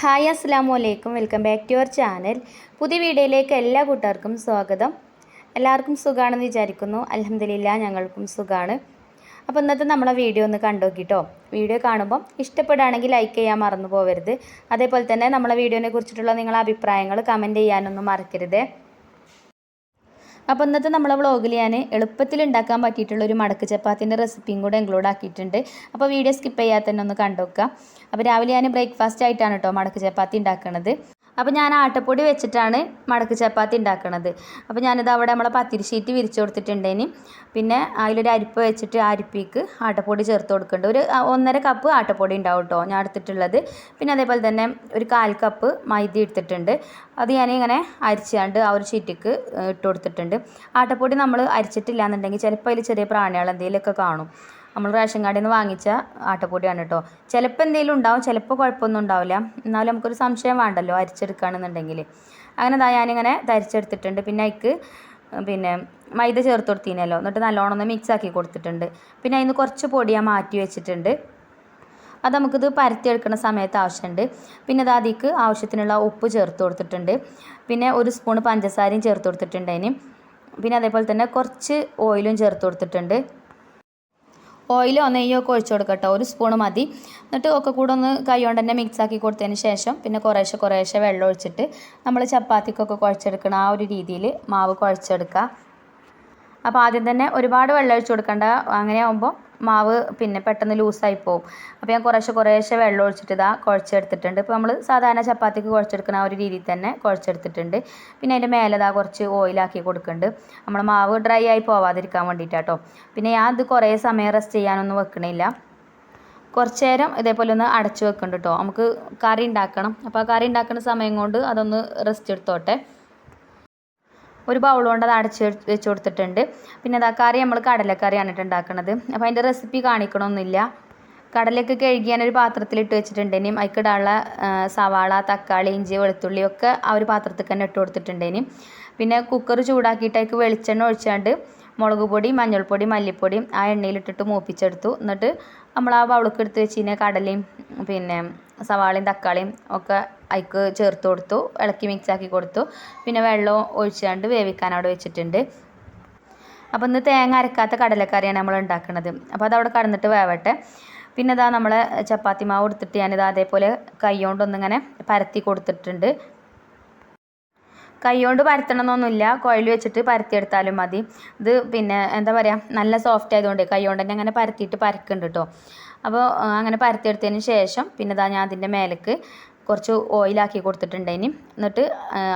Hi അസ്സാം വലൈക്കും welcome back to your channel. പുതിയ വീഡിയോയിലേക്ക് എല്ലാ കൂട്ടുകാർക്കും സ്വാഗതം. എല്ലാവർക്കും സുഖമാണെന്ന് വിചാരിക്കുന്നു. അലഹമില്ല ഞങ്ങൾക്കും സുഖമാണ് അപ്പോൾ ഇന്നത്തെ നമ്മളെ വീഡിയോ ഒന്ന് കണ്ടോക്കിട്ടോ. വീഡിയോ കാണുമ്പം ഇഷ്ടപ്പെടുകയാണെങ്കിൽ ലൈക്ക് ചെയ്യാൻ മറന്നു പോകരുത് അതേപോലെ തന്നെ നമ്മളെ വീഡിയോനെ കുറിച്ചിട്ടുള്ള നിങ്ങളെ അഭിപ്രായങ്ങൾ കമന്റ് ചെയ്യാനൊന്നും മറക്കരുത്. അപ്പോൾ ഇന്നത്തെ നമ്മളെ വ്ളോഗിൽ ഞാൻ എളുപ്പത്തിൽ ഉണ്ടാക്കാൻ പറ്റിയിട്ടുള്ള ഒരു മടക്ക് ചപ്പാത്തിന്റെ റെസിപ്പിയും കൂടെ ഇൻക്ലൂഡ് ആക്കിയിട്ടുണ്ട്. അപ്പോൾ വീഡിയോ സ്കിപ്പ് ചെയ്യാതെ ഒന്ന് കണ്ടുവെക്കുക അപ്പോൾ രാവിലെ ഞാൻ ബ്രേക്ക്ഫാസ്റ്റ് ആയിട്ടാണ് കേട്ടോ മടക്ക് ചപ്പാത്തി ഉണ്ടാക്കുന്നത് അപ്പോൾ ഞാൻ ആട്ടപ്പൊടി വെച്ചിട്ടാണ് മടക്ക് ചപ്പാത്തി ഉണ്ടാക്കുന്നത് അപ്പോൾ ഞാനിത് അവിടെ നമ്മളെ പത്തിരി ഷീറ്റ് വിരിച്ചു കൊടുത്തിട്ടുണ്ടേന് പിന്നെ അതിലൊരു അരിപ്പ് വെച്ചിട്ട് അരിപ്പിക്ക് ആട്ടപ്പൊടി ചേർത്ത് കൊടുക്കുന്നുണ്ട് ഒരു ഒന്നര കപ്പ് ആട്ടപ്പൊടി ഉണ്ടാവും കേട്ടോ ഞാൻ എടുത്തിട്ടുള്ളത്. പിന്നെ അതേപോലെ തന്നെ ഒരു കാൽ കപ്പ് മൈദ എടുത്തിട്ടുണ്ട്. അത് ഞാനിങ്ങനെ അരിച്ചാണ്ട് ആ ഒരു ഷീറ്റിക്ക് ഇട്ട് കൊടുത്തിട്ടുണ്ട്. ആട്ടപ്പൊടി നമ്മൾ അരിച്ചിട്ടില്ല എന്നുണ്ടെങ്കിൽ ചിലപ്പോൾ അതിൽ ചെറിയ പ്രാണികൾ എന്തെങ്കിലുമൊക്കെ കാണും. നമ്മൾ റേഷൻ കാർഡിൽ നിന്ന് വാങ്ങിച്ച ആട്ടപ്പൊടിയാണ് കേട്ടോ ചിലപ്പോൾ എന്തെങ്കിലും ഉണ്ടാവും ചിലപ്പോൾ കുഴപ്പമൊന്നും ഉണ്ടാവില്ല. എന്നാലും നമുക്കൊരു സംശയം വേണ്ടല്ലോ അരിച്ചെടുക്കുകയാണെന്നുണ്ടെങ്കിൽ അങ്ങനെ ദാ ഞാനിങ്ങനെ തരിച്ചെടുത്തിട്ടുണ്ട് പിന്നെ അതിക്ക് പിന്നെ മൈദ ചേർത്ത് കൊടുത്തീനല്ലോ. എന്നിട്ട് നല്ലോണം ഒന്ന് മിക്സ് ആക്കി കൊടുത്തിട്ടുണ്ട്. പിന്നെ അതിന് കുറച്ച് പൊടി ഞാൻ മാറ്റി വെച്ചിട്ടുണ്ട്. അത് നമുക്കിത് പരത്തിയെടുക്കുന്ന സമയത്ത് ആവശ്യമുണ്ട് പിന്നെ അത് അതിക്ക് ആവശ്യത്തിനുള്ള ഉപ്പ് ചേർത്ത് കൊടുത്തിട്ടുണ്ട്. പിന്നെ ഒരു സ്പൂൺ പഞ്ചസാരയും ചേർത്ത് കൊടുത്തിട്ടുണ്ട് അതിന്. പിന്നെ അതേപോലെ തന്നെ കുറച്ച് ഓയിലും ചേർത്ത് കൊടുത്തിട്ടുണ്ട്. ഓയിലോ നെയ്യോ ഒക്കെ ഒഴിച്ചു കൊടുക്കട്ടോ ഒരു സ്പൂൺ മതി. എന്നിട്ട് ഒക്കെ കൂടെ ഒന്ന് കൈകൊണ്ട് തന്നെ മിക്സ് ആക്കി കൊടുത്തതിന് ശേഷം പിന്നെ കുറേശ്ശെ കുറേശ്ശെ വെള്ളം ഒഴിച്ചിട്ട് നമ്മൾ ചപ്പാത്തിക്കൊക്കെ കുഴച്ചെടുക്കണം ആ ഒരു രീതിയിൽ മാവ് കുഴച്ചെടുക്കുക അപ്പോൾ ആദ്യം തന്നെ ഒരുപാട് വെള്ളം ഒഴിച്ച് കൊടുക്കണ്ട. അങ്ങനെ ആകുമ്പോൾ മാവ് പിന്നെ പെട്ടെന്ന് ലൂസായി പോകും അപ്പോൾ ഞാൻ കുറേശ്ശെ കുറേശ്ശെ വെള്ളം ഒഴിച്ചിട്ട് ഇതാ കുഴച്ചെടുത്തിട്ടുണ്ട്. ഇപ്പോൾ നമ്മൾ സാധാരണ ചപ്പാത്തിക്ക് കുഴച്ചെടുക്കുന്ന ആ ഒരു രീതിയിൽ തന്നെ കുഴച്ചെടുത്തിട്ടുണ്ട്. പിന്നെ അതിന്റെ മേലെ ഇതാ കുറച്ച് ഓയിലാക്കി കൊടുക്കുന്നുണ്ട് നമ്മൾ മാവ് ഡ്രൈ ആയി പോവാതിരിക്കാൻ വേണ്ടിയിട്ടാട്ടോ പിന്നെ ഞാൻ ഇത് കുറേ സമയം റെസ്റ്റ് ചെയ്യാനൊന്നും വെക്കണില്ല. കുറച്ച് നേരം ഇതേപോലെ ഒന്ന് അടച്ചു വെക്കുന്നുണ്ട് കേട്ടോ നമുക്ക് കറി ഉണ്ടാക്കണം. അപ്പോൾ ആ കറി ഉണ്ടാക്കുന്ന സമയം കൊണ്ട് അതൊന്ന് റെസ്റ്റ് എടുത്തോട്ടെ. ഒരു ബൗൾ കൊണ്ട് അത് അടച്ച് വെച്ച് കൊടുത്തിട്ടുണ്ട്. പിന്നെ അതാ കറി നമ്മൾ കടലക്കറിയാണ് കേട്ടോ ഉണ്ടാക്കുന്നത് അപ്പോൾ അതിന്റെ റെസിപ്പി കാണിക്കണമെന്നില്ല കടലയൊക്കെ കഴുകി പാത്രത്തിൽ പാത്രത്തിലിട്ട് വെച്ചിട്ടുണ്ടേനും അതിക്കിടാനുള്ള സവാള തക്കാളി ഇഞ്ചി വെളുത്തുള്ളി ഒക്കെ ആ ഒരു പാത്രത്തിൽ തന്നെ ഇട്ട് കൊടുത്തിട്ടുണ്ടേനും പിന്നെ കുക്കർ ചൂടാക്കിയിട്ട് അതിക്ക് വെളിച്ചെണ്ണ ഒഴിച്ചാണ്ട് മുളക് പൊടി മഞ്ഞൾപ്പൊടി മല്ലിപ്പൊടി ആ എണ്ണയിലിട്ടിട്ട് മൂപ്പിച്ചെടുത്തു. എന്നിട്ട് നമ്മൾ ആ ബൗളക്ക് എടുത്ത് കഴിഞ്ഞാൽ കടലയും പിന്നെ സവാളയും തക്കാളിയും ഒക്കെ അതിക്ക് ചേർത്ത് കൊടുത്തു ഇളക്കി മിക്സ് ആക്കി കൊടുത്തു. പിന്നെ വെള്ളം ഒഴിച്ചാണ്ട് വേവിക്കാൻ അവിടെ വെച്ചിട്ടുണ്ട്. അപ്പോൾ ഇന്ന് തേങ്ങ അരക്കാത്ത കടലക്കറിയാണ് നമ്മൾ ഉണ്ടാക്കുന്നത് അപ്പോൾ അതവിടെ കടന്നിട്ട് വേവട്ടെ. പിന്നെ ഇതാ നമ്മൾ ചപ്പാത്തി മാവ് എടുത്തിട്ട് ഞാനിത് അതേപോലെ കൈ കൊണ്ടൊന്നിങ്ങനെ പരത്തി കൊടുത്തിട്ടുണ്ട്. കൈകൊണ്ട് പരത്തണമെന്നൊന്നുമില്ല കുഴൽ വെച്ചിട്ട് പരത്തിയെടുത്താലും മതി. ഇത് പിന്നെ എന്താ പറയുക നല്ല സോഫ്റ്റ് ആയതുകൊണ്ട് കൈകൊണ്ട് തന്നെ അങ്ങനെ പരത്തിയിട്ട് പരക്കുന്നുണ്ട് കേട്ടോ അപ്പോൾ അങ്ങനെ പരത്തിയെടുത്തതിന് ശേഷം പിന്നെ ഇതാ ഞാൻ അതിന്റെ മേലേക്ക് കുറച്ച് ഓയിലാക്കി കൊടുത്തിട്ടുണ്ടേനി എന്നിട്ട്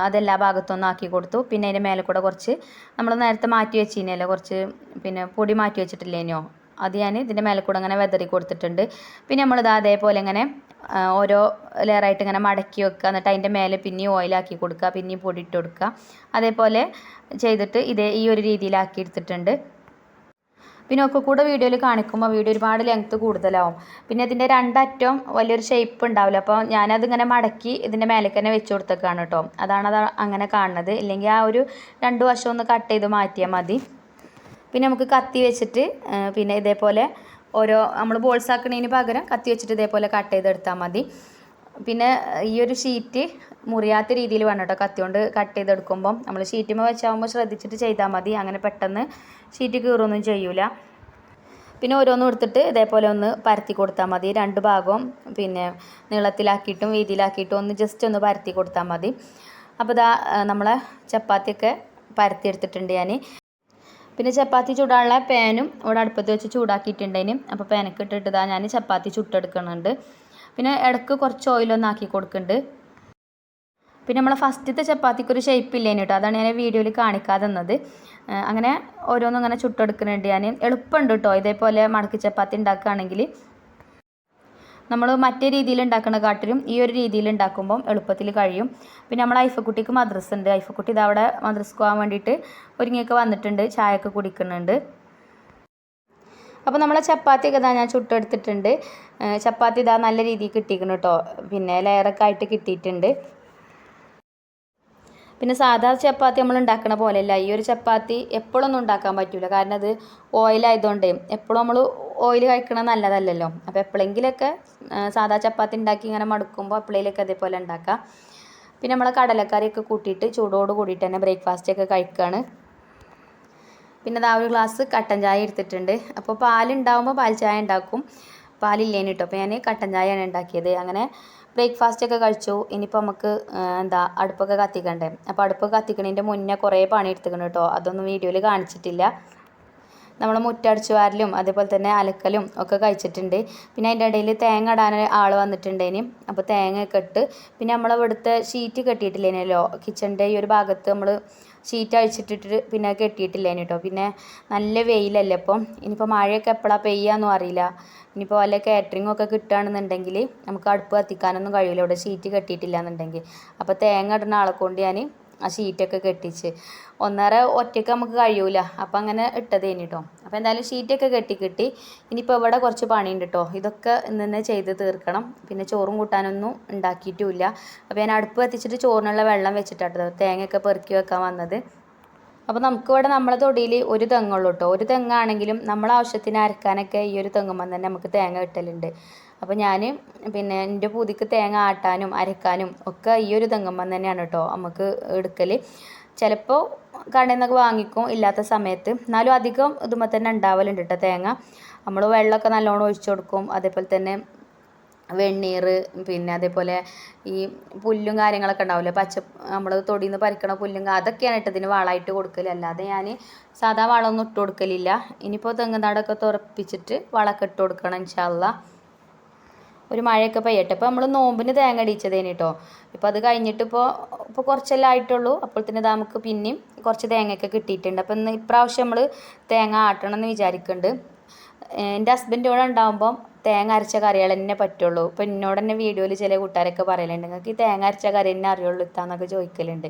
അതെല്ലാ ഭാഗത്തൊന്നും ആക്കി കൊടുത്തു. പിന്നെ അതിന്റെ മേലെ കൂടെ കുറച്ച് നമ്മൾ നേരത്തെ മാറ്റി വെച്ചിനല്ലോ കുറച്ച് പിന്നെ പൊടി മാറ്റി വെച്ചിട്ടില്ലേനോ അത് ഞാൻ ഇതിന്റെ മേലെ കൂടെ അങ്ങനെ വെതറി കൊടുത്തിട്ടുണ്ട്. പിന്നെ നമ്മളിത് അതേപോലെ ഇങ്ങനെ ഓരോ ലെയറായിട്ട് ഇങ്ങനെ മടക്കി വെക്കുക. എന്നിട്ട് അതിന്റെ മേലെ പിന്നെയും ഓയിലാക്കി കൊടുക്കുക. പിന്നെയും പൊടി ഇട്ട് കൊടുക്കുക. അതേപോലെ ചെയ്തിട്ട് ഇതേ ഈ ഒരു രീതിയിലാക്കി എടുത്തിട്ടുണ്ട്. പിന്നെ ഒക്കെ കൂടെ വീഡിയോയിൽ കാണിക്കുമ്പോൾ വീഡിയോ ഒരുപാട് ലെങ്ത്ത് കൂടുതലാവും. പിന്നെ ഇതിന്റെ രണ്ടറ്റം വലിയൊരു ഷേപ്പ് ഉണ്ടാവില്ല. അപ്പോൾ ഞാനതിങ്ങനെ മടക്കി ഇതിന്റെ മേലേക്ക് തന്നെ വെച്ച് കൊടുത്തേക്കാണ് കേട്ടോ അതാണ് അത് അങ്ങനെ കാണുന്നത്. ഇല്ലെങ്കിൽ ആ ഒരു രണ്ട് വശം ഒന്ന് കട്ട് ചെയ്ത് മാറ്റിയാൽ മതി. പിന്നെ നമുക്ക് കത്തി വെച്ചിട്ട് പിന്നെ ഇതേപോലെ ഓരോ നമ്മൾ ബോൾസ് ആക്കണതിന് പകരം കത്തി വെച്ചിട്ട് ഇതേപോലെ കട്ട് ചെയ്തെടുത്താൽ മതി. പിന്നെ ഈ ഒരു ഷീറ്റ് മുറിയാത്ത രീതിയിൽ വേണം കേട്ടോ കത്തിയോണ്ട് കട്ട് ചെയ്തെടുക്കുമ്പം. നമ്മൾ ഷീറ്റുമ്പോൾ വെച്ചാകുമ്പോൾ ശ്രദ്ധിച്ചിട്ട് ചെയ്താൽ മതി. അങ്ങനെ പെട്ടെന്ന് ഷീറ്റ് കീറൊന്നും ചെയ്യൂല. പിന്നെ ഓരോന്നും എടുത്തിട്ട് ഇതേപോലെ ഒന്ന് പരത്തി കൊടുത്താൽ മതി. രണ്ട് ഭാഗവും പിന്നെ നീളത്തിലാക്കിയിട്ടും വീതിയിലാക്കിയിട്ടും ഒന്ന് ജസ്റ്റ് ഒന്ന് പരത്തി കൊടുത്താൽ മതി. അപ്പോൾ ഇതാ നമ്മളെ ചപ്പാത്തിയൊക്കെ പരത്തി എടുത്തിട്ടുണ്ട് ഞാൻ പിന്നെ ചപ്പാത്തി ചൂടാനുള്ള പാനും ഇവിടെ അടുപ്പത്ത് വെച്ച് ചൂടാക്കിയിട്ടുണ്ടേനും അപ്പോൾ പാനൊക്കെ ഇട്ടിട്ട് ഇതാ ഞാൻ ചപ്പാത്തി ചുട്ടെടുക്കുന്നുണ്ട്. പിന്നെ ഇടയ്ക്ക് കുറച്ച് ഓയിലൊന്നും ആക്കി കൊടുക്കുന്നുണ്ട് പിന്നെ നമ്മളെ ഫസ്റ്റത്തെ ചപ്പാത്തിക്ക് ഒരു ഷേപ്പ് ഇല്ലേന് കേട്ടോ അതാണ് ഞാൻ വീഡിയോയിൽ കാണിക്കാതെ തന്നത് അങ്ങനെ ഓരോന്നും അങ്ങനെ ചുട്ടെടുക്കുന്നുണ്ട് ഞാൻ എളുപ്പമുണ്ട് കേട്ടോ ഇതേപോലെ മടക്കി ചപ്പാത്തി ഉണ്ടാക്കുകയാണെങ്കിൽ നമ്മൾ മറ്റേ രീതിയിൽ ഉണ്ടാക്കുന്ന കാട്ടിലും ഈ ഒരു രീതിയിൽ ഉണ്ടാക്കുമ്പം എളുപ്പത്തിൽ കഴിയും. പിന്നെ നമ്മൾ ഐഫക്കുട്ടിക്ക് മദ്രസ ഉണ്ട് ഐഫക്കുട്ടി ഇതവിടെ മദ്രസ്സ് പോകാൻ വേണ്ടിയിട്ട് ഒരുങ്ങിയൊക്കെ വന്നിട്ടുണ്ട്. ചായയൊക്കെ കുടിക്കുന്നുണ്ട്. അപ്പോൾ നമ്മളെ ചപ്പാത്തിയൊക്കെ ഇതാ ഞാൻ ചുട്ടെടുത്തിട്ടുണ്ട്. ചപ്പാത്തി ഇതാ നല്ല രീതിയിൽ കിട്ടിയിരിക്കുന്നു കേട്ടോ പിന്നെ ലെയറൊക്കെ ആയിട്ട് കിട്ടിയിട്ടുണ്ട്. പിന്നെ സാധാ ചപ്പാത്തി നമ്മൾ ഉണ്ടാക്കണ പോലെയല്ല. ഈ ഒരു ചപ്പാത്തി എപ്പോഴൊന്നും ഉണ്ടാക്കാൻ പറ്റില്ല കാരണം അത് ഓയിലായതുകൊണ്ട് എപ്പോഴും നമ്മൾ ഓയിൽ കഴിക്കണത് നല്ലതല്ലല്ലോ. അപ്പോൾ എപ്പോഴെങ്കിലൊക്കെ സാധാ ചപ്പാത്തി ഉണ്ടാക്കി ഇങ്ങനെ മടുക്കുമ്പോൾ എപ്പോഴേലൊക്കെ അതേപോലെ ഉണ്ടാക്കാം. പിന്നെ നമ്മൾ കടലക്കറിയൊക്കെ കൂട്ടിയിട്ട് ചൂടോട് കൂടിയിട്ട് തന്നെ ബ്രേക്ക്ഫാസ്റ്റ് ഒക്കെ കഴിക്കുകയാണ് പിന്നെ അതാ ഒരു ഗ്ലാസ് കട്ടൻ ചായ എടുത്തിട്ടുണ്ട്. അപ്പോൾ പാലുണ്ടാകുമ്പോൾ പാൽ ചായ ഉണ്ടാക്കും. പാലില്ലേന് കേട്ടോ അപ്പോൾ ഞാൻ കട്ടൻ ചായയാണ് ഉണ്ടാക്കിയത്. അങ്ങനെ ബ്രേക്ക്ഫാസ്റ്റ് ഒക്കെ കഴിച്ചു. ഇനിയിപ്പോൾ നമുക്ക് എന്താ അടുപ്പൊക്കെ കത്തിക്കണ്ടേ. അപ്പോൾ അടുപ്പ് കത്തിക്കണതിന്റെ മുന്നേ കുറേ പണി എടുത്തിക്കണം കേട്ടോ അതൊന്നും വീഡിയോയിൽ കാണിച്ചിട്ടില്ല. നമ്മൾ മുറ്റടിച്ചു വാരലും അതേപോലെ തന്നെ അലക്കലും ഒക്കെ കഴിച്ചിട്ടുണ്ട്. പിന്നെ അതിന്റെ ഇടയിൽ തേങ്ങ ഇടാൻ ആൾ വന്നിട്ടുണ്ടേനും. അപ്പോൾ തേങ്ങയൊക്കെ ഇട്ട് പിന്നെ നമ്മൾ ഇവിടുത്തെ ഷീറ്റ് കെട്ടിയിട്ടില്ലേനല്ലോ കിച്ചണിന്റെ ഈ ഒരു ഭാഗത്ത് നമ്മൾ ഷീറ്റ് അഴിച്ചിട്ടിട്ട് പിന്നെ കെട്ടിയിട്ടില്ലേനി കേട്ടോ പിന്നെ നല്ല വെയിലല്ലേ അപ്പം ഇനിയിപ്പോൾ മഴയൊക്കെ എപ്പോഴാണ് പെയ്യാന്നും അറിയില്ല. ഇനിയിപ്പോൾ വല്ല കാറ്ററിംഗ് ഒക്കെ കിട്ടുകയാണെന്നുണ്ടെങ്കിൽ നമുക്ക് അടുപ്പ് കത്തിക്കാനൊന്നും കഴിയില്ല ഇവിടെ ഷീറ്റ് കെട്ടിയിട്ടില്ല എന്നുണ്ടെങ്കിൽ അപ്പോൾ തേങ്ങ ഇടുന്ന ആളെ കൊണ്ട് ഞാൻ ആ ഷീറ്റൊക്കെ കെട്ടിച്ച്. ഒന്നര ഒറ്റയ്ക്ക് നമുക്ക് കഴിയൂല. അപ്പം അങ്ങനെ ഇട്ടതേനി കേട്ടോ അപ്പോൾ എന്തായാലും ഷീറ്റൊക്കെ കെട്ടി കിട്ടി ഇനിയിപ്പോൾ ഇവിടെ കുറച്ച് പണിയുണ്ട് കേട്ടോ ഇതൊക്കെ ഇന്ന് തന്നെ ചെയ്ത് തീർക്കണം. പിന്നെ ചോറും കൂട്ടാനൊന്നും ഉണ്ടാക്കിയിട്ടുമില്ല അപ്പോൾ ഞാൻ അടുപ്പ് കത്തിച്ചിട്ട് ചോറിനുള്ള വെള്ളം വെച്ചിട്ടാട്ടോ തേങ്ങയൊക്കെ പെറുക്കി വെക്കാൻ വന്നത്. അപ്പോൾ നമുക്കിവിടെ നമ്മളെ തൊടിയിൽ ഒരു തെങ്ങുള്ളൂ കേട്ടോ ഒരു തെങ്ങാണെങ്കിലും നമ്മളെ ആവശ്യത്തിന് അരക്കാനൊക്കെ ഈ ഒരു തെങ്ങുമ്പം തന്നെ നമുക്ക് തേങ്ങ കിട്ടലുണ്ട്. അപ്പോൾ ഞാൻ പിന്നെ എന്റെ പൂതിക്ക് തേങ്ങ ആട്ടാനും അരക്കാനും ഒക്കെ ഈ ഒരു തെങ്ങുമ്പോൾ തന്നെയാണ് കേട്ടോ നമുക്ക് എടുക്കൽ ചിലപ്പോൾ കടയിൽ നിന്നൊക്കെ വാങ്ങിക്കും ഇല്ലാത്ത സമയത്ത്. എന്നാലും അധികം ഇതുമ്പോൾ തന്നെ ഉണ്ടാവലുണ്ട് കേട്ടോ തേങ്ങ. നമ്മൾ വെള്ളമൊക്കെ നല്ലോണം ഒഴിച്ചു കൊടുക്കും. അതേപോലെ തന്നെ വെണ്ണീർ പിന്നെ അതേപോലെ ഈ പുല്ലും കാര്യങ്ങളൊക്കെ ഉണ്ടാവില്ലേ പച്ച നമ്മൾ തൊടിയിൽ നിന്ന് പറിക്കണ പുല്ലും അതൊക്കെയാണ് ഇട്ട് ഇതിന് വളമായിട്ട് കൊടുക്കൽ അല്ലാതെ ഞാൻ സാധാ വളമൊന്നും ഇട്ട് കൊടുക്കലില്ല. ഇനിയിപ്പോൾ തെങ്ങുനാടൊക്കെ തുറപ്പിച്ചിട്ട് വളമൊക്കെ ഇട്ട് കൊടുക്കണം ഇൻഷാല്ല ഒരു മഴയൊക്കെ പെയ്യട്ടെ. അപ്പോൾ നമ്മൾ നോമ്പിന് തേങ്ങ അടിച്ചതേന് കേട്ടോ ഇപ്പോൾ അത് കഴിഞ്ഞിട്ട് ഇപ്പോൾ ഇപ്പോൾ കുറച്ചെല്ലാം ആയിട്ടുള്ളൂ. അപ്പോൾ തന്നെ നമുക്ക് പിന്നെയും കുറച്ച് തേങ്ങയൊക്കെ കിട്ടിയിട്ടുണ്ട്. അപ്പോൾ ഇന്ന് ഇപ്രാവശ്യം നമ്മൾ തേങ്ങ ആട്ടണം എന്ന് വിചാരിക്കുന്നുണ്ട് എന്റെ ഹസ്ബൻഡ് ഇവിടെ ഉണ്ടാകുമ്പം തേങ്ങ അരച്ച കറികൾ തന്നെ പറ്റുള്ളൂ. ഇപ്പം എന്നോട് തന്നെ വീഡിയോയിൽ ചില കൂട്ടുകാരൊക്കെ പറയലുണ്ട്. നിങ്ങൾക്ക് ഈ തേങ്ങ അരച്ച കറി തന്നെ അറിയുള്ളൂ ഇത്താന്നൊക്കെ ചോദിക്കലുണ്ട്.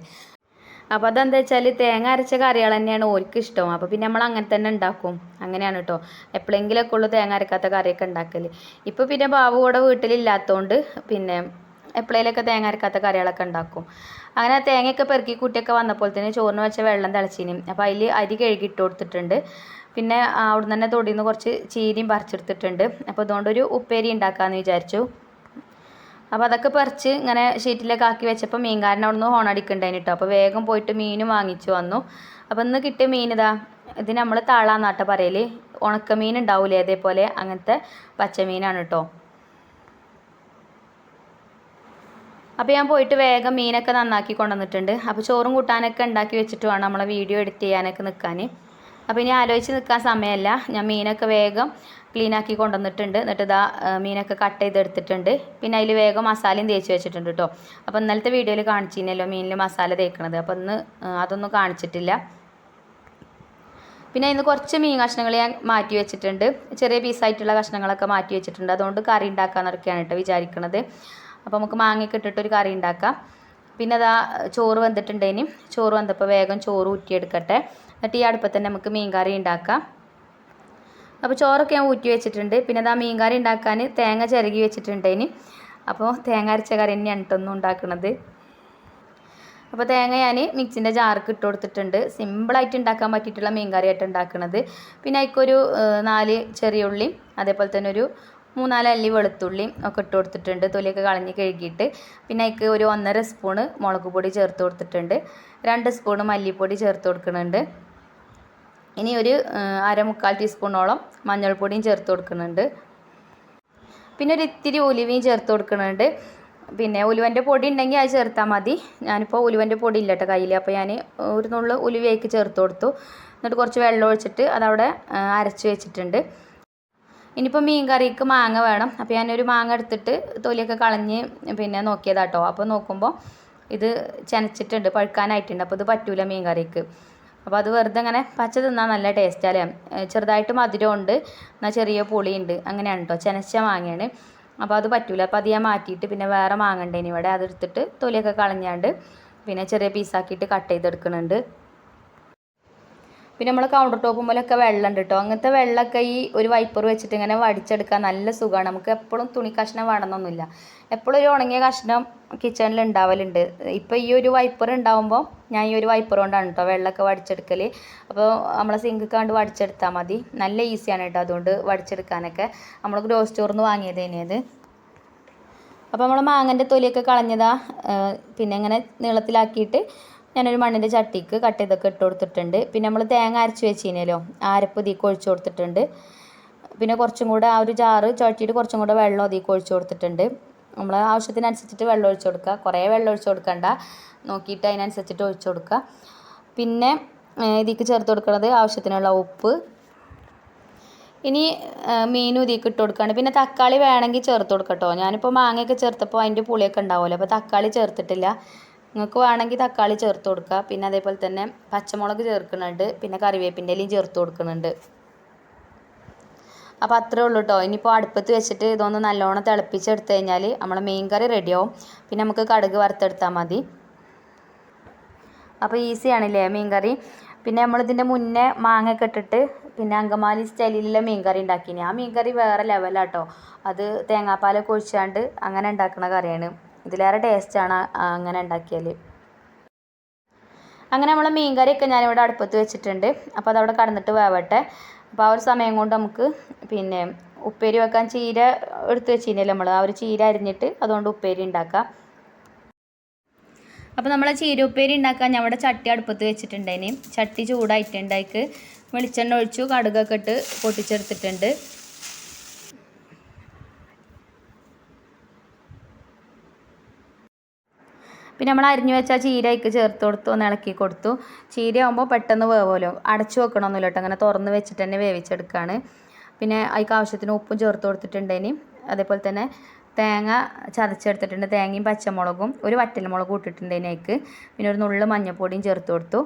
അപ്പോൾ അതെന്താ വെച്ചാൽ തേങ്ങ അരച്ച കറികൾ തന്നെയാണ് ഓർക്ക് ഇഷ്ടം. അപ്പോൾ പിന്നെ നമ്മൾ അങ്ങനെ തന്നെ ഉണ്ടാക്കും. അങ്ങനെയാണ് കേട്ടോ എപ്പോഴെങ്കിലൊക്കെ ഉള്ളു തേങ്ങ അരക്കാത്ത കറിയൊക്കെ ഉണ്ടാക്കൽ ഇപ്പോൾ പിന്നെ ബാബു കൂടെ വീട്ടിലില്ലാത്തതുകൊണ്ട് പിന്നെ എപ്പോഴേലൊക്കെ തേങ്ങ അരക്കാത്ത കറികളൊക്കെ ഉണ്ടാക്കും. അങ്ങനെ ആ തേങ്ങയൊക്കെ പെറുക്കി കൂട്ടിയൊക്കെ വന്നപ്പോൾ തന്നെ ചോറിന് വെച്ച വെള്ളം തിളച്ചിനി. അപ്പോൾ അതിൽ അരി കഴുകി ഇട്ട് കൊടുത്തിട്ടുണ്ട്. പിന്നെ അവിടെ നിന്ന് തന്നെ തൊടിയിൽ നിന്ന് കുറച്ച് ചീരയും പറിച്ചെടുത്തിട്ടുണ്ട്. അപ്പോൾ അതുകൊണ്ടൊരു ഉപ്പേരി ഉണ്ടാക്കാമെന്ന് വിചാരിച്ചു. അപ്പോൾ അതൊക്കെ പറിച്ച് ഇങ്ങനെ ഷീറ്റിലേക്ക് ആക്കി വെച്ചപ്പോൾ മീൻകാരൻ അവിടെ നിന്ന് ഹോൺ അടിക്കണ്ടായിന് കേട്ടോ അപ്പോൾ വേഗം പോയിട്ട് മീൻ വാങ്ങിച്ചു വന്നു. അപ്പോൾ ഇന്ന് കിട്ടിയ മീൻ ഇതാ ഇത് നമ്മൾ താളാന്നാട്ട പറയൽ ഉണക്കമീൻ ഉണ്ടാവില്ലേ അതേപോലെ അങ്ങനത്തെ പച്ചമീനാണ് കേട്ടോ അപ്പോൾ ഞാൻ പോയിട്ട് വേഗം മീനൊക്കെ നന്നാക്കി കൊണ്ടുവന്നിട്ടുണ്ട്. അപ്പോൾ ചോറും കൂട്ടാനൊക്കെ ഉണ്ടാക്കി വെച്ചിട്ട് വേണം നമ്മളെ വീഡിയോ എഡിറ്റ് ചെയ്യാനൊക്കെ നിൽക്കാൻ അപ്പോൾ ഇനി ആലോചിച്ച് നിൽക്കാൻ സമയമല്ല ഞാൻ മീനൊക്കെ വേഗം ക്ലീൻ ആക്കി കൊണ്ടുവന്നിട്ടുണ്ട്. എന്നിട്ട് ഇതാ മീനൊക്കെ കട്ട് ചെയ്തെടുത്തിട്ടുണ്ട്. പിന്നെ അതിൽ വേഗം മസാലയും തേച്ച് വെച്ചിട്ടുണ്ട് കേട്ടോ അപ്പോൾ ഇന്നലത്തെ വീഡിയോയിൽ കാണിച്ചിരുന്നല്ലോ മീനിൽ മസാല തേക്കണത്. അപ്പോൾ ഇന്ന് അതൊന്നും കാണിച്ചിട്ടില്ല. പിന്നെ ഇന്ന് കുറച്ച് മീൻ കഷ്ണങ്ങൾ ഞാൻ മാറ്റി വെച്ചിട്ടുണ്ട്. ചെറിയ പീസായിട്ടുള്ള കഷ്ണങ്ങളൊക്കെ മാറ്റി വെച്ചിട്ടുണ്ട്. അതുകൊണ്ട് കറി ഉണ്ടാക്കാൻ ഉണ്ടാക്കാന്നൊക്കെയാണ് കേട്ടോ വിചാരിക്കണത്. അപ്പോൾ നമുക്ക് മാങ്ങയൊക്കെ ഇട്ടിട്ടൊരു കറി ഉണ്ടാക്കാം. പിന്നെ അതാ ചോറ് വന്നിട്ടുണ്ടേനും ചോറ് വന്നപ്പോൾ വേഗം ചോറ് ഊറ്റിയെടുക്കട്ടെ. എന്നിട്ട് ഈ അടുപ്പത്ത് തന്നെ നമുക്ക് മീൻ കറി ഉണ്ടാക്കാം. അപ്പോൾ ചോറൊക്കെ ഞാൻ ഊറ്റി വെച്ചിട്ടുണ്ട്. പിന്നെ അതാ മീൻ കറി ഉണ്ടാക്കാൻ തേങ്ങ ചിരകി വെച്ചിട്ടുണ്ടേന് അപ്പോൾ തേങ്ങ അരച്ച കറി തന്നെയാണ് കേട്ടോ ഒന്നും ഉണ്ടാക്കുന്നത്. അപ്പോൾ തേങ്ങ ഞാൻ മിക്സിന്റെ ജാർക്ക് ഇട്ട് കൊടുത്തിട്ടുണ്ട്. സിമ്പിളായിട്ട് ഉണ്ടാക്കാൻ പറ്റിയിട്ടുള്ള മീൻ കറിയായിട്ട് ഉണ്ടാക്കുന്നത്. പിന്നെ അതിക്കൊരു നാല് ചെറിയ ഉള്ളി അതേപോലെ തന്നെ ഒരു മൂന്നാൽ അല്ലി വെളുത്തുള്ളിയും ഒക്കെ ഇട്ട് കൊടുത്തിട്ടുണ്ട്. തൊലിയൊക്കെ കളഞ്ഞ് കഴുകിയിട്ട്. പിന്നെ അതിക്ക് ഒരു ഒന്നര സ്പൂണ് മുളക് പൊടി ചേർത്ത് കൊടുത്തിട്ടുണ്ട്. രണ്ട് സ്പൂണ് മല്ലിപ്പൊടി ചേർത്ത് കൊടുക്കുന്നുണ്ട്. ഇനി ഒരു അരമുക്കാൽ ടീസ്പൂണോളം മഞ്ഞൾപ്പൊടിയും ചേർത്ത് കൊടുക്കുന്നുണ്ട്. പിന്നെ ഒരു ഇത്തിരി ഉലുവയും ചേർത്ത് കൊടുക്കുന്നുണ്ട്. പിന്നെ ഉലുവന്റെ പൊടി ഉണ്ടെങ്കിൽ അത് ചേർത്താൽ മതി. ഞാനിപ്പോൾ ഉലുവന്റെ പൊടി ഇല്ല കേട്ടോ കയ്യിൽ അപ്പോൾ ഞാൻ ഒരു നുള്ളു ഉലുവയ്ക്ക് ചേർത്ത് കൊടുത്തു. എന്നിട്ട് കുറച്ച് വെള്ളം ഒഴിച്ചിട്ട് അതവിടെ അരച്ച് വെച്ചിട്ടുണ്ട്. ഇനിയിപ്പോൾ മീൻ കറിക്ക് മാങ്ങ വേണം. അപ്പോൾ ഞാനൊരു മാങ്ങ എടുത്തിട്ട് തൊലിയൊക്കെ കളഞ്ഞ് പിന്നെ നോക്കിയതാട്ടോ അപ്പോൾ നോക്കുമ്പോൾ ഇത് ചനച്ചിട്ടുണ്ട് പഴുക്കാനായിട്ടുണ്ട്. അപ്പോൾ ഇത് പറ്റൂല മീൻ കറിക്ക്. അപ്പോൾ അത് വെറുതെ അങ്ങനെ പച്ച തിന്നാൽ നല്ല ടേസ്റ്റ് അല്ലേ? ചെറുതായിട്ട് മധുരമുണ്ട്. എന്നാൽ ചെറിയ പുളിയുണ്ട്. അങ്ങനെയാണ് കേട്ടോ ചെനച്ച മാങ്ങയാണ്. അപ്പോൾ അത് പറ്റൂല. അപ്പോൾ അത് ഞാൻ മാറ്റിയിട്ട് പിന്നെ വേറെ മാങ്ങ ഉണ്ടേനി ഇവിടെ. അതെടുത്തിട്ട് തൊലിയൊക്കെ കളഞ്ഞാണ്ട് പിന്നെ ചെറിയ പീസാക്കിയിട്ട് കട്ട് ചെയ്തെടുക്കുന്നുണ്ട് പിന്നെ നമ്മൾ കൗണ്ടർ ടോപ്പ് മുതലൊക്കെ വെള്ളം ഉണ്ട് കേട്ടോ അങ്ങനത്തെ വെള്ളമൊക്കെ ഈ ഒരു വൈപ്പർ വെച്ചിട്ട് ഇങ്ങനെ വടിച്ചെടുക്കാൻ നല്ല സുഖമാണ്. നമുക്ക് എപ്പോഴും തുണി കഷ്ണം വേണമെന്നൊന്നുമില്ല. എപ്പോഴും ഒരു ഉണങ്ങിയ കഷ്ണം കിച്ചണിൽ ഉണ്ടാവലുണ്ട്. ഇപ്പോൾ ഈ ഒരു വൈപ്പർ ഉണ്ടാവുമ്പോൾ ഞാൻ ഈ ഒരു വൈപ്പർ കൊണ്ടാണ് കേട്ടോ വെള്ളമൊക്കെ വടിച്ചെടുക്കൽ അപ്പോൾ നമ്മളെ സിങ്ക് കണ്ട് വടിച്ചെടുത്താൽ മതി. നല്ല ഈസിയാണ് കേട്ടോ അതുകൊണ്ട് വടിച്ചെടുക്കാനൊക്കെ. നമ്മൾ ഗ്രോസ് സ്റ്റോറിൽ നിന്ന് വാങ്ങിയത് തന്നെയത് അപ്പോൾ നമ്മൾ മാങ്ങന്റെ തൊലിയൊക്കെ കളഞ്ഞതാ. പിന്നെ ഇങ്ങനെ നീളത്തിലാക്കിയിട്ട് ഞാനൊരു മണ്ണിന്റെ ചട്ടിക്ക് കട്ട് ചെയ്തൊക്കെ ഇട്ട് കൊടുത്തിട്ടുണ്ട്. പിന്നെ നമ്മൾ തേങ്ങ അരച്ച് വെച്ചിനല്ലോ ആരപ്പ് ഇതിക്ക് ഒഴിച്ചു കൊടുത്തിട്ടുണ്ട്. പിന്നെ കുറച്ചും കൂടെ ആ ഒരു ജാറ് ചുഴറ്റിയിട്ട് കുറച്ചും കൂടെ വെള്ളം ഇതിക്ക് ഒഴിച്ചു കൊടുത്തിട്ടുണ്ട്. നമ്മൾ ആവശ്യത്തിനനുസരിച്ചിട്ട് വെള്ളം ഒഴിച്ചു കൊടുക്കുക. കുറേ വെള്ളം ഒഴിച്ചു കൊടുക്കണ്ട. നോക്കിയിട്ട് അതിനനുസരിച്ചിട്ട് ഒഴിച്ചു കൊടുക്കുക. പിന്നെ ഇതിക്ക് ചേർത്ത് കൊടുക്കുന്നത് ആവശ്യത്തിനുള്ള ഉപ്പ്. ഇനി മീനും ഇതിക്ക് ഇട്ട് കൊടുക്കുകയാണ്. പിന്നെ തക്കാളി വേണമെങ്കിൽ ചേർത്ത് കൊടുക്കട്ടോ. ഞാനിപ്പോൾ മാങ്ങയൊക്കെ ചേർത്തപ്പോൾ അതിന്റെ പുളിയൊക്കെ ഉണ്ടാവുമല്ലോ. അപ്പോൾ തക്കാളി ചേർത്തിട്ടില്ല. നിങ്ങൾക്ക് വേണമെങ്കിൽ തക്കാളി ചേർത്ത് കൊടുക്കുക. പിന്നെ അതേപോലെ തന്നെ പച്ചമുളക് ചേർക്കുന്നുണ്ട്. പിന്നെ കറിവേപ്പിന്റെ ഇലയും ചേർത്ത് കൊടുക്കുന്നുണ്ട്. അപ്പോൾ അത്രേ ഉള്ളൂ കേട്ടോ ഇനിയിപ്പോൾ അടുപ്പത്ത് വെച്ചിട്ട് ഇതൊന്ന് നല്ലോണം തിളപ്പിച്ചെടുത്ത് കഴിഞ്ഞാൽ നമ്മളെ മീൻ കറി റെഡിയാവും പിന്നെ നമുക്ക് കടുക് വറുത്തെടുത്താൽ മതി. അപ്പോൾ ഈസിയാണല്ലേ മീൻ കറി? പിന്നെ നമ്മളിതിന്റെ മുന്നേ മാങ്ങയൊക്കെ ഇട്ടിട്ട് പിന്നെ അങ്കമാലി സ്റ്റൈലിലെ മീൻ കറി ഉണ്ടാക്കിനി. ആ മീൻ കറി വേറെ ലെവലാട്ടോ അത് തേങ്ങാപ്പാലൊക്കെ ഒഴിച്ചാണ്ട് അങ്ങനെ ഉണ്ടാക്കുന്ന കറിയാണ്. ഇതിലേറെ ടേസ്റ്റാണ് അങ്ങനെ ഉണ്ടാക്കിയാൽ അങ്ങനെ നമ്മൾ മീൻകറിയൊക്കെ ഞാനിവിടെ അടുപ്പത്ത് വെച്ചിട്ടുണ്ട്. അപ്പോൾ അതവിടെ കടന്നിട്ട് വേവട്ടെ. അപ്പോൾ ആ ഒരു സമയം കൊണ്ട് നമുക്ക് പിന്നെ ഉപ്പേരി വെക്കാൻ ചീര എടുത്ത് വെച്ചിരുന്നില്ല നമ്മൾ ആ ഒരു ചീര അരിഞ്ഞിട്ട് അതുകൊണ്ട് ഉപ്പേരി ഉണ്ടാക്കാം. അപ്പോൾ നമ്മൾ ചീര ഉപ്പേരി ഉണ്ടാക്കാൻ ഞാൻ ഇവിടെ ചട്ടി അടുപ്പത്ത് വെച്ചിട്ടുണ്ടായിന്. ചട്ടി ചൂടായിട്ടുണ്ടായിക്ക് വെളിച്ചെണ്ണ ഒഴിച്ചു കടുകൊക്കെ ഇട്ട് പൊട്ടിച്ചെടുത്തിട്ടുണ്ട്. പിന്നെ നമ്മൾ അരിഞ്ഞു വെച്ച ചീര അതിക്ക് ചേർത്ത് കൊടുത്തു ഒന്ന് ഇളക്കി കൊടുത്തു. ചീര ആകുമ്പോൾ പെട്ടെന്ന് വേവുമല്ലോ. അടച്ചു വെക്കണമൊന്നുമില്ല കേട്ടോ. അങ്ങനെ തുറന്ന് വെച്ചിട്ട് തന്നെ വേവിച്ചെടുക്കുകയാണ് പിന്നെ അതിക്ക് ആവശ്യത്തിന് ഉപ്പും ചേർത്ത് കൊടുത്തിട്ടുണ്ടേനി അതേപോലെ തന്നെ തേങ്ങ ചതച്ചെടുത്തിട്ടുണ്ട്. തേങ്ങയും പച്ചമുളകും ഒരു വറ്റൽമുളകും ഇട്ടിട്ടുണ്ട് അതിനേക്ക് പിന്നെ ഒരു നുള്ളു മഞ്ഞൾപ്പൊടിയും ചേർത്ത് കൊടുത്തു.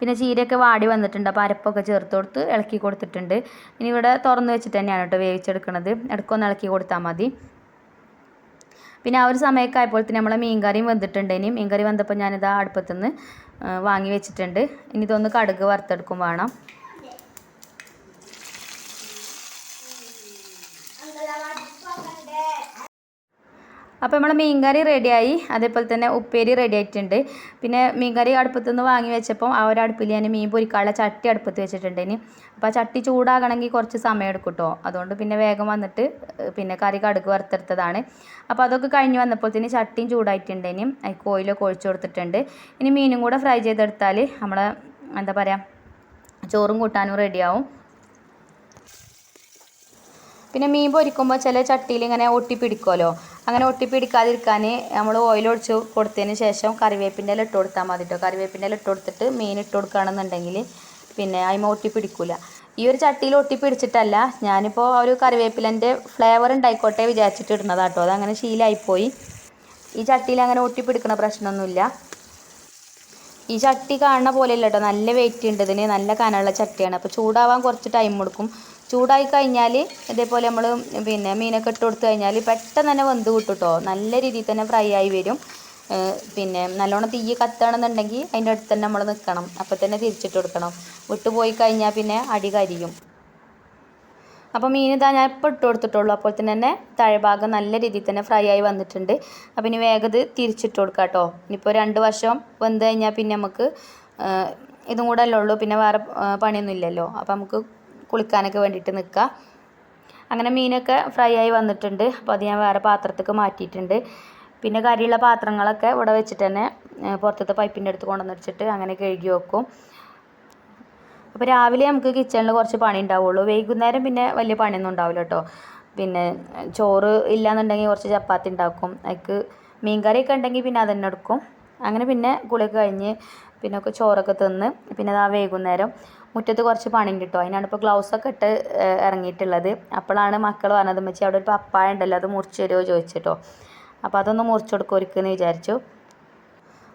പിന്നെ ചീരയൊക്കെ വാടി വന്നിട്ടുണ്ട്. അപ്പോൾ അരപ്പൊക്കെ ചേർത്ത് കൊടുത്ത് ഇളക്കി കൊടുത്തിട്ടുണ്ട്. ഇനി ഇവിടെ തുറന്ന് വെച്ചിട്ട് തന്നെയാണ് കേട്ടോ വേവിച്ചെടുക്കുന്നത് ഇടയ്ക്കൊന്ന് ഇളക്കി കൊടുത്താൽ മതി. പിന്നെ ആ ഒരു സമയമൊക്കെ തന്നെ നമ്മളെ മീൻകറിയും വെന്തിട്ടുണ്ട്. ഇനി മീൻകറി വന്നപ്പോൾ ഞാനിത് അടുപ്പത്തുനിന്ന് വാങ്ങി വെച്ചിട്ടുണ്ട്. ഇനി ഇതൊന്ന് കടുക് വറുത്തെടുക്കും വേണം. അപ്പോൾ നമ്മൾ മീൻകറി റെഡിയായി അതേപോലെ തന്നെ ഉപ്പേരി റെഡി ആയിട്ടുണ്ട്. പിന്നെ മീൻകറി അടുപ്പത്തു നിന്ന് വാങ്ങി വെച്ചപ്പോൾ ആ ഒരു അടുപ്പിൽ ഞാൻ മീൻ പൊരിക്കാനുള്ള ചട്ടി അടുപ്പത്ത് വെച്ചിട്ടുണ്ട് ഇനി. അപ്പോൾ ആ ചട്ടി ചൂടാകണമെങ്കിൽ കുറച്ച് സമയം എടുക്കും കേട്ടോ അതുകൊണ്ട് പിന്നെ വേഗം വന്നിട്ട് പിന്നെ കറി കടുക് വറുത്തെടുത്തതാണ്. അപ്പോൾ അതൊക്കെ കഴിഞ്ഞ് വന്നപ്പോൾ തന്നെ ചട്ടിയും ചൂടായിട്ടുണ്ട് ഇനി. അതിൽ ഓയിലൊക്കെ ഒഴിച്ചു കൊടുത്തിട്ടുണ്ട്. ഇനി മീനും കൂടെ ഫ്രൈ ചെയ്തെടുത്താൽ നമ്മൾ എന്താ പറയുക ചോറും കൂട്ടാനും റെഡിയാവും പിന്നെ മീൻ പൊരിക്കുമ്പോൾ ചില ചട്ടിയിൽ ഇങ്ങനെ ഒട്ടിപ്പിടിക്കുമല്ലോ അങ്ങനെ ഒട്ടിപ്പിടിക്കാതിരിക്കാൻ നമ്മൾ ഓയിൽ ഒഴിച്ച് കൊടുത്തതിന് ശേഷം കറിവേപ്പിന്റെ ഇല ഇട്ട് കൊടുത്താൽ മതി കേട്ടോ കറിവേപ്പിന്റെ ഇല ഇട്ട് കൊടുത്തിട്ട് മീൻ ഇട്ട് കൊടുക്കുകയാണെന്നുണ്ടെങ്കിൽ പിന്നെ അതിമ ഒട്ടിപ്പിടിക്കില്ല ഈ ഒരു ചട്ടിയിൽ ഒട്ടിപ്പിടിച്ചിട്ടല്ല ഞാനിപ്പോൾ ഒരു കറിവേപ്പിലന്റെ ഫ്ലേവർ ഉണ്ടായിക്കോട്ടെ വിചാരിച്ചിട്ട് ഇടുന്നതാട്ടോ അതങ്ങനെ ശീലമായിപ്പോയി ഈ ചട്ടിയിൽ അങ്ങനെ ഒട്ടിപ്പിടിക്കുന്ന പ്രശ്നമൊന്നുമില്ല. ഈ ചട്ടി കാണുന്ന പോലെയല്ല കേട്ടോ നല്ല വെയിറ്റ് ഉണ്ട് ഇതിന്. നല്ല കനമുള്ള ചട്ടിയാണ്. അപ്പോൾ ചൂടാവാൻ കുറച്ച് ടൈം എടുക്കും. ചൂടായി കഴിഞ്ഞാൽ ഇതേപോലെ നമ്മൾ പിന്നെ മീനൊക്കെ ഇട്ട് കൊടുത്തു കഴിഞ്ഞാൽ പെട്ടെന്ന് തന്നെ വെന്ത് കിട്ടും കേട്ടോ നല്ല രീതിയിൽ തന്നെ ഫ്രൈ ആയി വരും. പിന്നെ നല്ലോണം തീ കത്തണമെന്നുണ്ടെങ്കിൽ അതിന്റെ അടുത്ത് തന്നെ നമ്മൾ നിൽക്കണം അപ്പോൾ തന്നെ തിരിച്ചിട്ട് കൊടുക്കണം. വിട്ടുപോയി കഴിഞ്ഞാൽ പിന്നെ അടി കരിയും. അപ്പോൾ മീൻ ഇതാ ഞാൻ ഇപ്പോൾ ഇട്ട് കൊടുത്തിട്ടുള്ളൂ. അപ്പോൾ തന്നെ താഴെഭാഗം നല്ല രീതിയിൽ തന്നെ ഫ്രൈ ആയി വന്നിട്ടുണ്ട്. അപ്പോൾ ഇനി വേഗത് തിരിച്ചിട്ട് കൊടുക്കാം കേട്ടോ ഇനിയിപ്പോൾ രണ്ട് വശം വെന്ത് കഴിഞ്ഞാൽ പിന്നെ നമുക്ക് ഇതും കൂടെ അല്ലേ ഉള്ളൂ. പിന്നെ വേറെ പണിയൊന്നും ഇല്ലല്ലോ. അപ്പോൾ നമുക്ക് കുളിക്കാനൊക്കെ വേണ്ടിയിട്ട് നിൽക്കുക അങ്ങനെ മീനൊക്കെ ഫ്രൈ ആയി വന്നിട്ടുണ്ട്. അപ്പോൾ അത് ഞാൻ വേറെ പാത്രത്തേക്ക് മാറ്റിയിട്ടുണ്ട്. പിന്നെ കരിയുള്ള പാത്രങ്ങളൊക്കെ ഇവിടെ വെച്ചിട്ട് തന്നെ പുറത്തത്തെ പൈപ്പിന്റെ അടുത്ത് കൊണ്ടുവന്ന് വെച്ചിട്ട് അങ്ങനെ കഴുകി വെക്കും. അപ്പോൾ രാവിലെ നമുക്ക് കിച്ചണിൽ കുറച്ച് പണി ഉണ്ടാവുള്ളൂ. വൈകുന്നേരം പിന്നെ വലിയ പണിയൊന്നും ഉണ്ടാവില്ല കേട്ടോ. പിന്നെ ചോറ് ഇല്ലാന്നുണ്ടെങ്കിൽ കുറച്ച് ചപ്പാത്തി ഉണ്ടാക്കും. അതിക്ക് മീൻ കറിയൊക്കെ ഉണ്ടെങ്കിൽ പിന്നെ അതന്നെ എടുക്കും. അങ്ങനെ പിന്നെ കുളിയൊക്കെ കഴിഞ്ഞ് പിന്നെ ചോറൊക്കെ തിന്ന് പിന്നെ ആ വൈകുന്നേരം മുറ്റത്ത് കുറച്ച് പണിയുണ്ട് കേട്ടോ അതിനാണ് ഇപ്പോൾ ഗ്ലൗസൊക്കെ ഇട്ട് ഇറങ്ങിയിട്ടുള്ളത്. അപ്പോഴാണ് മക്കൾ പറഞ്ഞത് വെച്ച് അവിടെ ഒരു പപ്പായ ഉണ്ടല്ലോ അത് മുറിച്ച് തരുമോ? ചോദിച്ചിട്ടോ. അപ്പോൾ അതൊന്ന് മുറിച്ച് കൊടുക്കുമെന്ന് വിചാരിച്ചു.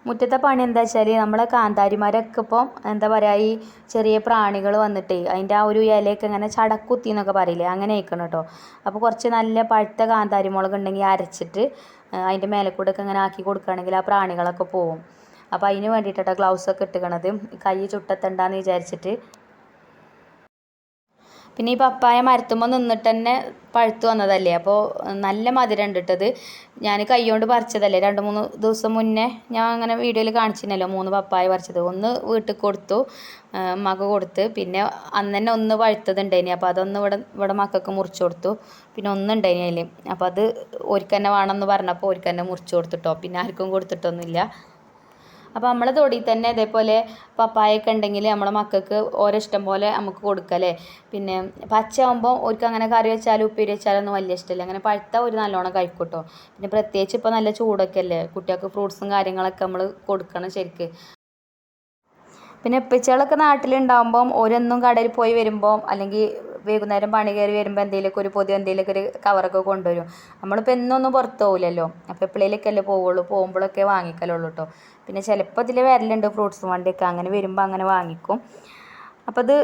മുറ്റത്തെ പണി എന്താ വെച്ചാൽ നമ്മളെ കാന്താരിമാരൊക്കെ ഇപ്പം എന്താ പറയുക ഈ ചെറിയ പ്രാണികൾ വന്നിട്ട് അതിന്റെ ആ ഒരു ഇലയൊക്കെ ഇങ്ങനെ ചടക്കുത്തി എന്നൊക്കെ പറയില്ലേ അങ്ങനെ ആയിക്കണം കേട്ടോ. അപ്പോൾ കുറച്ച് നല്ല പഴുത്ത കാന്താരിമുളക് ഉണ്ടെങ്കിൽ അരച്ചിട്ട് അതിന്റെ മേലെ കൂടെ ഒക്കെ ഇങ്ങനെ ആക്കി കൊടുക്കുകയാണെങ്കിൽ ആ പ്രാണികളൊക്കെ പോവും. അപ്പോൾ അതിന് വേണ്ടിയിട്ടാണ് ഗ്ലൗസ് ഒക്കെ ഇട്ടുകണത് കൈ ചുട്ടത്തണ്ടാന്ന് വിചാരിച്ചിട്ട്. പിന്നെ ഈ പപ്പായ മരത്തുമ്പോൾ നിന്നിട്ട് തന്നെ പഴുത്ത് വന്നതല്ലേ? അപ്പോൾ നല്ല മധുരം ഉണ്ട് ഇട്ടത് ഞാൻ കൈകൊണ്ട് പറിച്ചതല്ലേ? രണ്ട് മൂന്ന് ദിവസം മുന്നേ ഞാൻ അങ്ങനെ വീഡിയോയിൽ കാണിച്ചിരുന്നല്ലോ മൂന്ന് പപ്പായ പറിച്ചത്. ഒന്ന് വീട്ടിൽ കൊടുത്തു മക കൊടുത്ത്. പിന്നെ അന്ന് തന്നെ ഒന്ന് പഴുത്തതുണ്ടായിനി. അപ്പോൾ അതൊന്ന് ഇവിടെ ഇവിടെ മക്കൾക്ക് മുറിച്ച് കൊടുത്തു. പിന്നെ ഒന്നുണ്ടായിനി അതിൽ അപ്പോൾ അത് ഒരിക്കന്നെ വേണമെന്ന് പറഞ്ഞപ്പോൾ ഒരിക്കന്നെ മുറിച്ച് കൊടുത്തിട്ടോ പിന്നെ ആർക്കും കൊടുത്തിട്ടൊന്നുമില്ല. അപ്പോൾ നമ്മളെ തൊടിയിൽ തന്നെ ഇതേപോലെ പപ്പായൊക്കെ ഉണ്ടെങ്കിൽ നമ്മളെ മക്കൾക്ക് ഓരോ ഇഷ്ടം പോലെ നമുക്ക് കൊടുക്കല്ലേ പിന്നെ പച്ചയാകുമ്പോൾ അവർക്ക് അങ്ങനെ കറി വെച്ചാലും ഉപ്പേരി വെച്ചാലും ഒന്നും വലിയ ഇഷ്ടമില്ല. അങ്ങനെ പഴുത്ത ഒരു നല്ലോണം കഴിക്കൂട്ടോ കേട്ടോ. പിന്നെ പ്രത്യേകിച്ച് ഇപ്പോൾ നല്ല ചൂടൊക്കെ അല്ലേ? കുട്ടികൾക്ക് ഫ്രൂട്ട്സും കാര്യങ്ങളൊക്കെ നമ്മൾ കൊടുക്കണം ശരിക്ക്. പിന്നെ എപ്പിച്ചകളൊക്കെ നാട്ടിലുണ്ടാകുമ്പം ഓരോന്നും കടയിൽ പോയി വരുമ്പോൾ അല്ലെങ്കിൽ വൈകുന്നേരം പണി കയറി വരുമ്പോൾ എന്തെങ്കിലുമൊക്കെ ഒരു പൊതി എന്തെങ്കിലുമൊക്കെ ഒരു കവറൊക്കെ കൊണ്ടുവരും. നമ്മളിപ്പോൾ എന്നൊന്നും പുറത്ത് പോകില്ലല്ലോ അപ്പോൾ എപ്പോഴേലൊക്കെ അല്ലേ പോവുള്ളൂ. പോകുമ്പോഴൊക്കെ വാങ്ങിക്കലുള്ളൂ കേട്ടോ പിന്നെ ചിലപ്പോൾ ഇതിൽ വരലുണ്ട് ഫ്രൂട്ട്സ് വണ്ടിയൊക്കെ. അങ്ങനെ വരുമ്പോൾ അങ്ങനെ വാങ്ങിക്കും. അപ്പോൾ അത്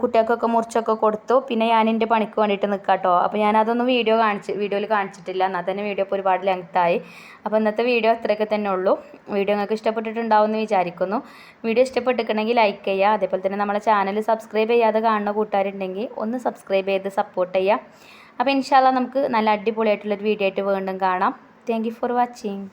കുട്ടികൾക്കൊക്കെ മുറിച്ചൊക്കെ കൊടുത്തു. പിന്നെ ഞാൻ എന്റെ പണിക്ക് വേണ്ടിയിട്ട് നിൽക്കാം കേട്ടോ അപ്പോൾ ഞാൻ അതൊന്നും വീഡിയോ കാണിച്ച് വീഡിയോയിൽ കാണിച്ചിട്ടില്ല. എന്നാൽ തന്നെ വീഡിയോ ഇപ്പോൾ ഒരുപാട് ലെങ്ത്തായി അപ്പോൾ ഇന്നത്തെ വീഡിയോ അത്രയൊക്കെ തന്നെ ഉള്ളൂ. വീഡിയോ നിങ്ങൾക്ക് ഇഷ്ടപ്പെട്ടിട്ടുണ്ടാവും എന്ന് വിചാരിക്കുന്നു. വീഡിയോ ഇഷ്ടപ്പെട്ടിട്ടുണ്ടെങ്കിൽ ലൈക്ക് ചെയ്യുക അതേപോലെ തന്നെ നമ്മളെ ചാനൽ സബ്സ്ക്രൈബ് ചെയ്യാതെ കാണുന്ന കൂട്ടുകാരുണ്ടെങ്കിൽ ഒന്ന് സബ്സ്ക്രൈബ് ചെയ്ത് സപ്പോർട്ട് ചെയ്യുക അപ്പോൾ ഇൻഷാല്ല നമുക്ക് നല്ല അടിപൊളിയായിട്ടുള്ളൊരു വീഡിയോ ആയിട്ട് വീണ്ടും കാണാം. Thank for watching